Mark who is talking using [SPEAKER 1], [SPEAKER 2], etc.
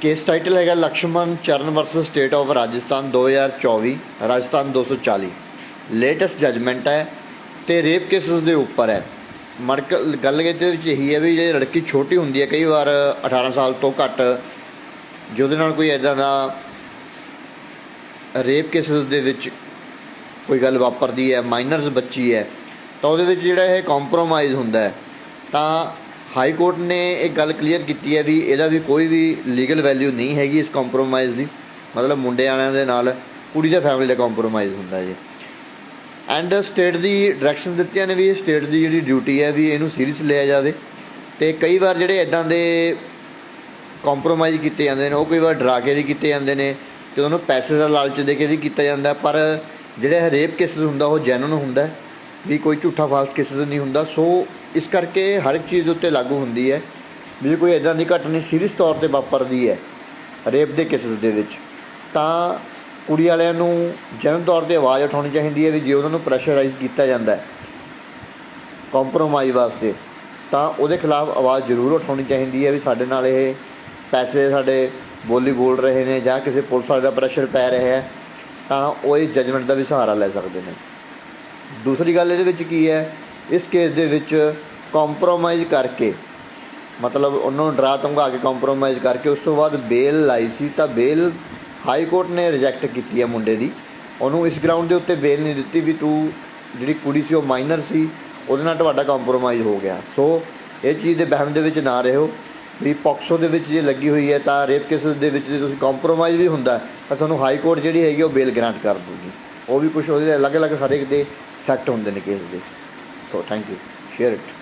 [SPEAKER 1] Case title ਹੈਗਾ Lakshman Charan versus state of Rajasthan 2024 Rajasthan 240 latest judgement ਹੈ ਤੇ rape cases ਦੇ ਉੱਪਰ ਹੈ। ਮਰਕ ਗੱਲ ਇਹਦੇ ਵਿੱਚ ਇਹੀ ਹੈ ਵੀ ਜੇ ਲੜਕੀ ਛੋਟੀ ਹੁੰਦੀ ਹੈ, ਕਈ ਵਾਰ 18 ਸਾਲ ਤੋਂ ਘੱਟ, ਜਿਹਦੇ ਨਾਲ ਕੋਈ ਐਦਾਂ ਦਾ ਰੇਪ ਕੇਸਸ ਦੇ ਵਿੱਚ ਕੋਈ ਗੱਲ ਵਾਪਰਦੀ ਹੈ ਮਾਈਨਰਸ ਬੱਚੀ ਹੈ, ਤਾਂ ਉਹਦੇ ਵਿੱਚ ਜਿਹੜਾ ਇਹ ਕੰਪਰੋਮਾਈਜ਼ ਹੁੰਦਾ ਹੈ, ਤਾਂ ਹਾਈ ਕੋਰਟ ਨੇ ਇਹ ਗੱਲ ਕਲੀਅਰ ਕੀਤੀ ਹੈ ਵੀ ਇਹਦਾ ਵੀ ਕੋਈ ਵੀ ਲੀਗਲ ਵੈਲਿਊ ਨਹੀਂ ਹੈਗੀ ਇਸ ਕੰਪਰੋਮਾਈਜ਼ ਦੀ। ਮਤਲਬ ਮੁੰਡੇ ਵਾਲਿਆਂ ਦੇ ਨਾਲ ਕੁੜੀ ਦਾ ਫੈਮਿਲੀ ਦਾ ਕੰਪਰੋਮਾਈਜ਼ ਹੁੰਦਾ ਜੀ। ਐਂਡ ਸਟੇਟ ਦੀ ਡਾਇਰੈਕਸ਼ਨ ਦਿੱਤੀਆਂ ਨੇ ਵੀ ਇਹ ਸਟੇਟ ਦੀ ਜਿਹੜੀ ਡਿਊਟੀ ਹੈ ਵੀ ਇਹਨੂੰ ਸੀਰੀਅਸ ਲਿਆ ਜਾਵੇ। ਤੇ ਕਈ ਵਾਰ ਜਿਹੜੇ ਇਦਾਂ ਦੇ ਕੰਪਰੋਮਾਈਜ਼ ਕੀਤੇ ਜਾਂਦੇ ਨੇ, ਉਹ ਕਈ ਵਾਰ ਡਰਾ ਕੇ ਵੀ ਕੀਤੇ ਜਾਂਦੇ ਨੇ ਤੇ ਉਹਨੂੰ ਪੈਸੇ ਦਾ ਲਾਲਚ ਦੇ ਕੇ ਵੀ ਕੀਤਾ ਜਾਂਦਾ, ਪਰ ਜਿਹੜੇ ਰੇਪ ਕੇਸਸ ਹੁੰਦਾ, ਉਹ ਜੈਨੂਨ ਹੁੰਦਾ ਵੀ ਕੋਈ ਝੂਠਾ ਫਾਲਸ ਕਿਸੇ ਕੇਸਸ ਨਹੀਂ ਹੁੰਦਾ। ਸੋ ਇਸ ਕਰਕੇ ਹਰ ਇੱਕ ਚੀਜ਼ ਉੱਤੇ ਲਾਗੂ ਹੁੰਦੀ ਹੈ ਵੀ ਜੇ ਕੋਈ ਇਦਾਂ ਦੀ ਘਟਨਾ ਸੀਰੀਅਸ ਤੌਰ ਤੇ ਵਾਪਰਦੀ ਹੈ ਰੇਪ ਦੇ ਕੇਸਸ ਦੇ ਵਿੱਚ। ਤਾਂ ਕੁੜੀ ਵਾਲਿਆਂ ਨੂੰ ਜਨਮ ਤੌਰ ਤੇ ਆਵਾਜ਼ ਉਠਾਉਣੀ ਚਾਹੀਦੀ ਹੈ ਵੀ ਜੇ ਉਹਨਾਂ ਨੂੰ ਪ੍ਰੈਸ਼ਰਾਈਜ਼ ਕੀਤਾ ਜਾਂਦਾ ਹੈ ਕੰਪਰੋਮਾਈਜ਼ ਵਾਸਤੇ, ਤਾਂ ਉਹਦੇ ਖਿਲਾਫ ਆਵਾਜ਼ ਜ਼ਰੂਰ ਉਠਾਉਣੀ ਚਾਹੀਦੀ ਹੈ ਵੀ ਸਾਡੇ ਨਾਲ ਇਹ ਪੈਸੇ ਸਾਡੇ ਬੋਲੀ ਬੋਲ ਰਹੇ ਨੇ ਜਾਂ ਕਿਸੇ ਪੁਲਿਸ ਵਾਲੇ ਦਾ ਪ੍ਰੈਸ਼ਰ ਪੈ ਰਿਹਾ ਹੈ, ਤਾਂ ਉਹ ਇਸ ਜਜਮੈਂਟ ਦਾ ਵੀ ਸਹਾਰਾ ਲੈ ਸਕਦੇ ਨੇ। ਦੂਸਰੀ ਗੱਲ ਇਹਦੇ ਵਿੱਚ ਕੀ ਹੈ? ਇਸ ਕੇਸ ਦੇ ਵਿੱਚ ਕੰਪਰੋਮਾਈਜ਼ ਕਰਕੇ, ਮਤਲਬ ਉਹਨੂੰ ਡਰਾ ਧਮਕਾ ਕੇ ਕੰਪਰੋਮਾਈਜ਼ ਕਰਕੇ, ਉਸ ਤੋਂ ਬਾਅਦ ਬੇਲ ਲਾਈ ਸੀ, ਤਾਂ ਬੇਲ ਹਾਈ ਕੋਰਟ ਨੇ ਰਿਜੈਕਟ ਕੀਤੀ ਹੈ ਮੁੰਡੇ ਦੀ। ਉਹਨੂੰ ਇਸ ਗਰਾਊਂਡ ਦੇ ਉੱਤੇ ਬੇਲ ਨਹੀਂ ਦਿੱਤੀ ਵੀ ਤੂੰ ਜਿਹੜੀ ਕੁੜੀ ਸੀ ਉਹ ਮਾਈਨਰ ਸੀ, ਉਹਦੇ ਨਾਲ ਤੁਹਾਡਾ ਕੰਪਰੋਮਾਈਜ਼ ਹੋ ਗਿਆ। ਸੋ ਇਹ ਚੀਜ਼ ਦੇ ਬਹਿਮ ਦੇ ਵਿੱਚ ਨਾ ਰਹੋ। ਵੀ ਪੌਕਸੋ ਦੇ ਵਿੱਚ ਜੇ ਲੱਗੀ ਹੋਈ ਹੈ ਤਾਂ ਰੇਪ ਕੇਸਸ ਦੇ ਵਿੱਚ ਜੇ ਤੁਸੀਂ ਕੰਪਰੋਮਾਈਜ਼ ਵੀ ਹੁੰਦਾ, ਤਾਂ ਤੁਹਾਨੂੰ ਹਾਈ ਕੋਰਟ ਜਿਹੜੀ ਹੈਗੀ ਉਹ ਬੇਲ ਗ੍ਰਾਂਟ ਕਰ ਦੂਗੀ ਉਹ ਵੀ ਕੁਝ ਉਹਦੇ ਅਲੱਗ-ਅਲੱਗ ਹਰੇਕ ਦੇ ਫੈਕਟ ਹੁੰਦੇ ਨੇ ਕੇਸ ਦੇ so thank you share it